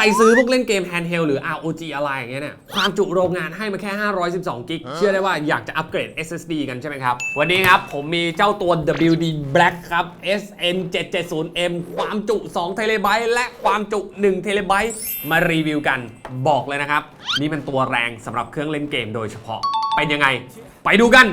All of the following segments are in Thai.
รซื้อพวกเล่นเกม handheld หรือ ROG อะไรอย่างเงี้ยเนี่ยความจุโรงงานให้มาแค่ 512 กิก เชื่อได้ว่าอยากจะอัปเกรด SSD กันใช่ไหมครับ วันนี้ครับ ผมมีเจ้าตัว WD Black ครับ SN 770M ความจุ2เทเลไบต์และความจุ1เทเลไบต์มารีวิวกันบอกเลยนะครับ นี่เป็นตัวแรงสำหรับเครื่องเล่นเกมโดยเฉพาะ เป็นยังไง ไปดูกัน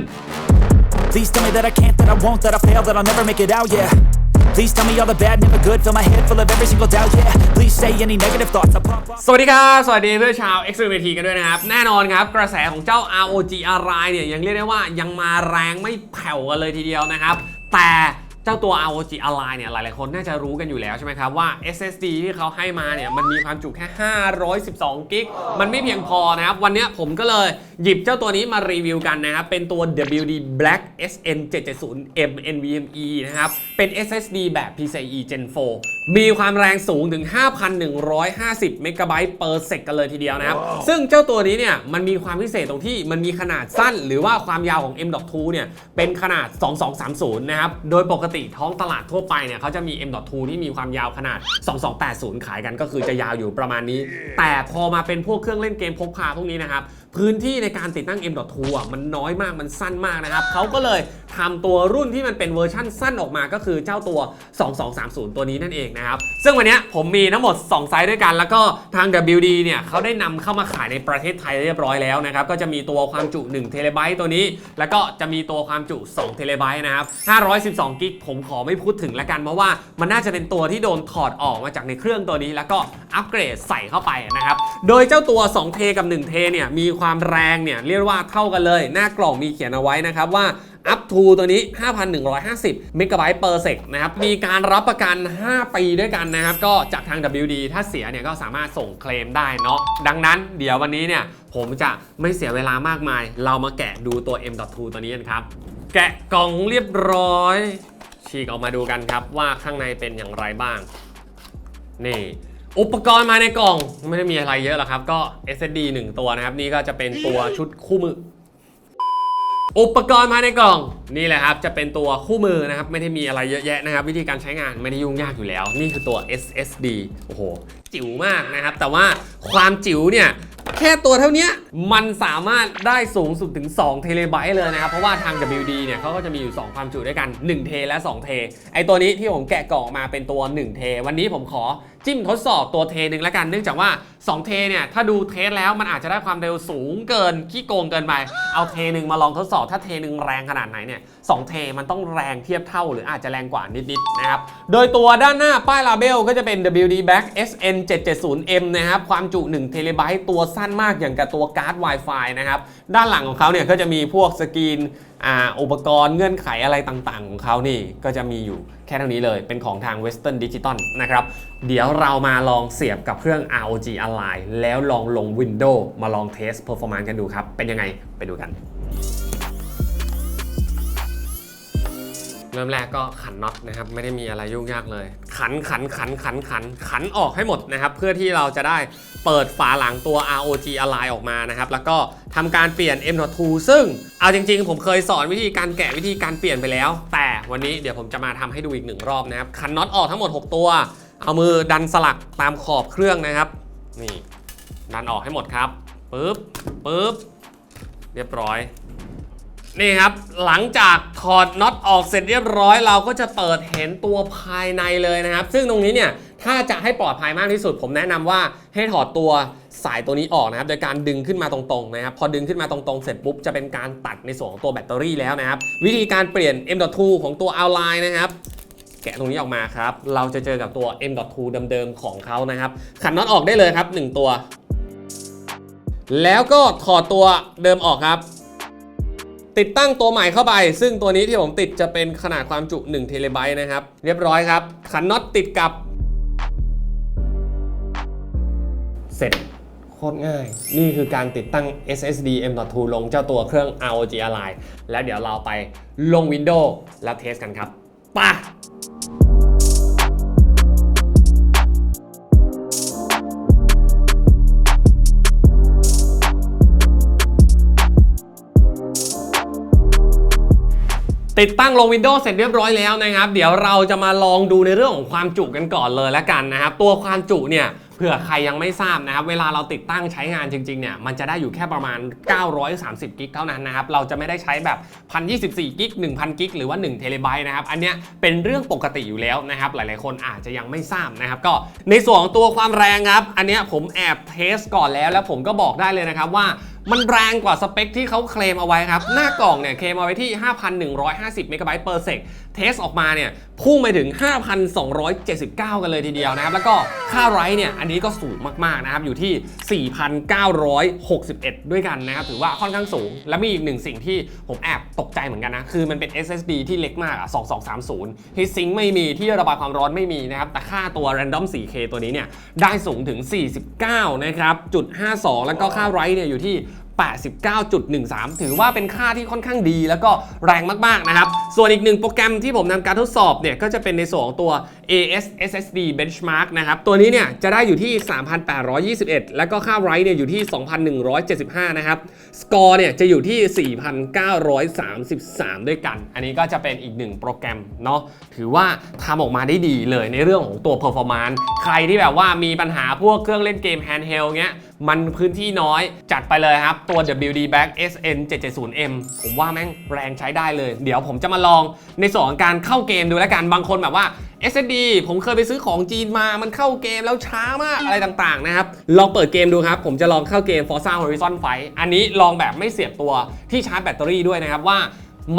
Please tell me that I can't, that I won't, that I fail, that I'll never make it out, yeah. Please tell me all the bad, never good, fill my head full of every single doubt, yeah. Please say any negative thoughts, I pop up. สวัสดีครับ สวัสดีเพื่อนชาว XRVT กันด้วยนะครับ แน่นอนครับ กระแสของเจ้า ROG Ally เนี่ยยังเรียกได้ว่ายังมาแรงไม่แผ่วกันเลยทีเดียวนะครับ แต่เจ้าตัว ROG Ally เนี่ยหลาย ๆ คนน่าจะรู้กันอยู่แล้วใช่ไหมครับ ว่า SSD ที่เขาให้มาเนี่ยมันมีความจุแค่ 512 กิก มันไม่เพียงพอนะครับ วันเนี้ยผมก็เลย หยิบเจ้าตัวนี้มารีวิวกันนะครับ เป็นตัว WD Black SN 770M NVMe นะครับ เป็น SSD แบบ PCIe Gen 4 มีความแรงสูงถึง 5,150 เมกะไบต์ per sec กันเลยทีเดียวนะครับ ซึ่งเจ้าตัวนี้เนี่ย มันมีความพิเศษตรงที่มันมีขนาดสั้น หรือว่าความยาวของ M.2 เนี่ย เป็นขนาด 2230 นะครับ โดยปกติท้องตลาดทั่วไปเนี่ยเขาจะมี M.2 ที่มีความยาวขนาด 2280 ขายกันก็คือจะยาวอยู่ประมาณนี้ แต่พอมาเป็นพวกเครื่องเล่นเกมพกพาพวกนี้นะครับ พื้นที่ในการติดตั้ง M.2 อะมันน้อยมากมันสั้นมากนะครับเขาก็เลยทำตัวรุ่นที่มันเป็นเวอร์ชั่นสั้นออกมาก็คือเจ้าตัว 2230 ตัวนี้นั่นเองนะครับซึ่งวันนี้ผมมีทั้งหมด 2 ไซส์ด้วยกัน แล้วก็ทาง WD เนี่ยเขาได้นำเข้ามาขายในประเทศไทยเรียบร้อยแล้วนะครับก็จะมีตัวความจุ1เทเลไบต์ตัวนี้ แล้วก็จะมีตัวความจุ2เทเลไบต์นะครับ512กิกผมขอไม่พูดถึงละกันเพราะว่ามันน่าจะเป็นตัวที่โดนถอดออกมาจากในเครื่องตัวนี้ แล้วก็อัปเกรดใส่เข้าไปนะครับโดยเจ้าตัว2เทกับ1เทเนี่ยมีความความแรงเนี่ยเรียกว่าเท่ากันเลย หน้ากล่องมีเขียนเอาไว้นะครับว่า up to ตัวนี้ 5,150เมกะไบต์ per sec นะครับ มีการรับประกัน 5 ปีด้วยกันนะครับ ก็จากทาง WD ถ้าเสียเนี่ยก็สามารถส่งเคลมได้เนาะ ดังนั้นเดี๋ยววันนี้เนี่ย ผมจะไม่เสียเวลามากมาย เรามาแกะดูตัว M.2 ตัวนี้กันครับ แกะกล่องเรียบร้อย ฉีกออกมาดูกันครับว่าข้างในเป็นอย่างไรบ้าง นี่ อุปกรณ์มาในกล่องไม่ได้มีอะไรเยอะหรอกครับ ก็ SSD 1 ตัวนะครับ นี่ก็จะเป็นตัวชุดคู่มือ อุปกรณ์มาในกล่องนี่แหละครับ จะเป็นตัวคู่มือนะครับ ไม่ได้มีอะไรเยอะแยะนะครับ วิธีการใช้งานไม่ได้ยุ่งยากอยู่แล้ว นี่คือตัว SSD โอ้โห จิ๋วมากนะครับ แต่ว่าความจิ๋วเนี่ยแค่ตัวเท่านี้มันสามารถได้สูงสุดถึง2เทเลไบต์เลยนะครับ เพราะว่าทาง WD เนี่ยเขาก็จะมีอยู่ 2 ความจุด้วยกัน 1 เทและ 2 เท ไอตัวนี้ที่ผมแกะกล่องออกมาเป็นตัว 1 เท วันนี้ผมขอ จิ้มทดสอบตัวเทหนึ่งแล้วกัน เนื่องจากว่า 2 เทเนี่ย ถ้าดูเทสแล้วมันอาจจะได้ความเร็วสูงเกิน ขี้โกงเกินไป เอาเทหนึ่งมาลองทดสอบ ถ้าเทหนึ่งแรงขนาดไหนเนี่ยสองเทมันต้องแรงเทียบเท่าหรืออาจจะแรงกว่านิดๆนะครับ โดยตัวด้านหน้าป้ายลาเบลก็จะเป็น WD Back SN 770M นะครับ ความจุ1เทเลไบต์ตัวสั้นมากอย่างกับตัวการ์ด Wi-Fi นะครับ ด้านหลังของเขาเนี่ยก็จะมีพวกสกรีนอ่าอุปกรณ์เงื่อนไขอะไรต่างๆ ของเขานี่ก็จะมีอยู่แค่เท่านี้เลยเป็นของทาง Western Digital นะครับ เดี๋ยวเรามาลองเสียบกับเครื่อง ROG Ally แล้วลองลง Windows มาลองเทส performance กันดูครับ เป็นยังไงไปดูกัน เริ่มแรกก็ขันน็อตนะครับ ไม่ได้มีอะไรยุ่งยากเลย ขันขันขันขันขันขันออกให้หมดนะครับ เพื่อที่เราจะได้เปิดฝาหลังตัว ROG Ally ออกมานะครับ แล้วก็ทำการเปลี่ยน M.2 ซึ่งเอาจริง ๆ ผมเคยสอนวิธีการแกะวิธีการเปลี่ยนไปแล้ว แต่วันนี้เดี๋ยวผมจะมาทำให้ดูอีกหนึ่งรอบนะครับขันน็อตออกทั้งหมด 6 ตัว เอามือดันสลักตามขอบเครื่องนะครับนี่ดันออกให้หมดครับปึ๊บปึ๊บเรียบร้อย นี่ครับ หลังจากถอดน็อตออกเสร็จเรียบร้อย เราก็จะเปิดเห็นตัวภายในเลยนะครับ ซึ่งตรงนี้เนี่ยถ้าจะให้ปลอดภัยมากที่สุด ผมแนะนำว่าให้ถอดตัวสายตัวนี้ออกนะครับ โดยการดึงขึ้นมาตรงๆนะครับ พอดึงขึ้นมาตรงๆ เสร็จปุ๊บจะเป็นการตัดในส่วนของตัวแบตเตอรี่แล้วนะครับ วิธีการเปลี่ยน M.2 ของตัว Outline นะครับแกะตรงนี้ออกมาครับ เราจะเจอกับตัว M.2 เดิมๆของเขานะครับขันน็อตออกได้เลยครับ 1 ตัว แล้วก็ถอดตัวเดิมออกครับ ติดตั้งตัวใหม่เข้าไป ซึ่งตัวนี้ที่ผมติดจะเป็นขนาดความจุ1เทเลไบต์นะครับ เรียบร้อยครับ ขันน็อตติดกับ เสร็จโคตรง่าย นี่คือการติดตั้ง SSD M.2 ลงเจ้าตัวเครื่อง ROG Ally แล้วเดี๋ยวเราไปลง Windows แล้วเทสกันครับไป่ะ ติดตั้งลง Windows เสร็จเรียบร้อยแล้วนะครับ เดี๋ยวเราจะมาลองดูในเรื่องของความจุกันก่อนเลยละกันนะครับ ตัวความจุเนี่ยเผื่อใครยังไม่ทราบนะครับ เวลาเราติดตั้งใช้งานจริงๆเนี่ยมันจะได้อยู่แค่ประมาณ 930 กิกเท่านั้นนะครับ เราจะไม่ได้ใช้แบบ 1024 กิก 1000 กิก หรือว่า1เทเลไบต์นะครับ อันเนี้ยเป็นเรื่องปกติอยู่แล้วนะครับ หลายๆคนอาจจะยังไม่ทราบนะครับ ก็ในส่วนของตัวความแรงครับ อันเนี้ยผมแอบเทสก่อนแล้ว แล้วผมก็บอกได้เลยนะครับว่า มันแรงกว่าสเปคที่เขาเคลมเอาไว้ครับ หน้ากล่องเนี่ยเคลมเอาไว้ที่ 5,150 เมกะไบต์ per sec เทสออกมาเนี่ยพุ่งไปถึง 5,279 กันเลยทีเดียวนะครับ แล้วก็ค่าไรเนี่ยอันนี้ก็สูงมากๆนะครับ อยู่ที่ 4,961 ด้วยกันนะครับ ถือว่าค่อนข้างสูง และมีอีกหนึ่งสิ่งที่ผมแอบตกใจเหมือนกันนะ คือมันเป็น SSD ที่เล็กมากอะ2230 ที่ซิงค์ไม่มีที่ระบายความร้อนไม่มีนะครับ แต่ค่าตัว Random 4K ตัวนี้เนี่ยได้สูงถึง 49 นะครับจุด52 แล้วก็ค่าไรเนี่ยอยู่ที่ 89.13 ถือว่าเป็นค่าที่ค่อนข้างดี แล้วก็แรงมากๆนะครับ ส่วนอีกหนึ่งโปรแกรมที่ผมทำการทดสอบเนี่ย ก็จะเป็นในส่วนของตัว AS SSD Benchmark นะครับ ตัวนี้เนี่ยจะได้อยู่ที่ 3,821 แล้วก็ค่าไรเนี่ยอยู่ที่ 2,175 นะครับ สกอร์เนี่ยจะอยู่ที่ 4,933 ด้วยกัน อันนี้ก็จะเป็นอีกหนึ่งโปรแกรมเนาะถือว่าทำออกมาได้ดีเลยในเรื่องของตัว performance ใครที่แบบว่ามีปัญหาพวกเครื่องเล่นเกม handheld เงี้ยมันพื้นที่น้อยจัดไปเลยครับ ตัว WD Back SN 770M ผมว่าแม่งแรงใช้ได้เลย เดี๋ยวผมจะมาลองในส่วนของการเข้าเกมดูแล้วกัน บางคนแบบว่า SSD ผมเคยไปซื้อของจีนมา มันเข้าเกมแล้วช้ามากอะไรต่างๆนะครับ ลองเปิดเกมดูครับ ผมจะลองเข้าเกม Forza Horizon 5อันนี้ลองแบบไม่เสียบตัวที่ชาร์จแบตเตอรี่ด้วยนะครับว่า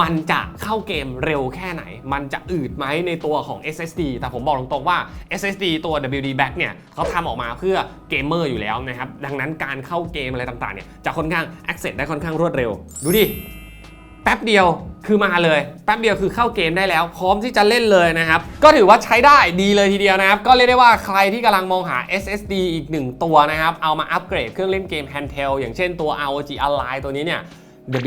มันจะเข้าเกมเร็วแค่ไหน มันจะอืดไหมในตัวของ SSD แต่ผมบอกตรงๆว่า SSD ตัว WD Back เนี่ยเขาทำออกมาเพื่อเกมเมอร์อยู่แล้วนะครับ ดังนั้นการเข้าเกมอะไรต่างๆเนี่ยจะค่อนข้าง access ได้ค่อนข้างรวดเร็ว ดูดิแป๊บเดียวคือมาเลย แป๊บเดียวคือเข้าเกมได้แล้ว พร้อมที่จะเล่นเลยนะครับ ก็ถือว่าใช้ได้ดีเลยทีเดียวนะครับ ก็เรียกได้ว่าใครที่กำลังมองหา SSD อีกหนึ่งตัวนะครับ เอามาอัปเกรดเครื่องเล่นเกม handheld อย่างเช่นตัว ROG Ally ตัวนี้เนี่ย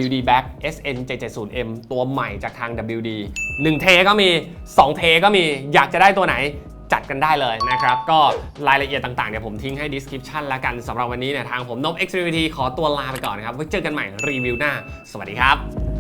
WD Back SN 770M ตัวใหม่จากทาง WD 1 เทก็มี 2 เทก็มีอยากจะได้ตัวไหนจัดกันได้เลยนะครับ ก็รายละเอียดต่างๆเนี่ยผมทิ้งให้ description แล้วกันสำหรับวันนี้เนี่ยทางผมนบ Xfinity ขอตัวลาไปก่อนนะครับไว้เจอกันใหม่รีวิวหน้า สวัสดีครับ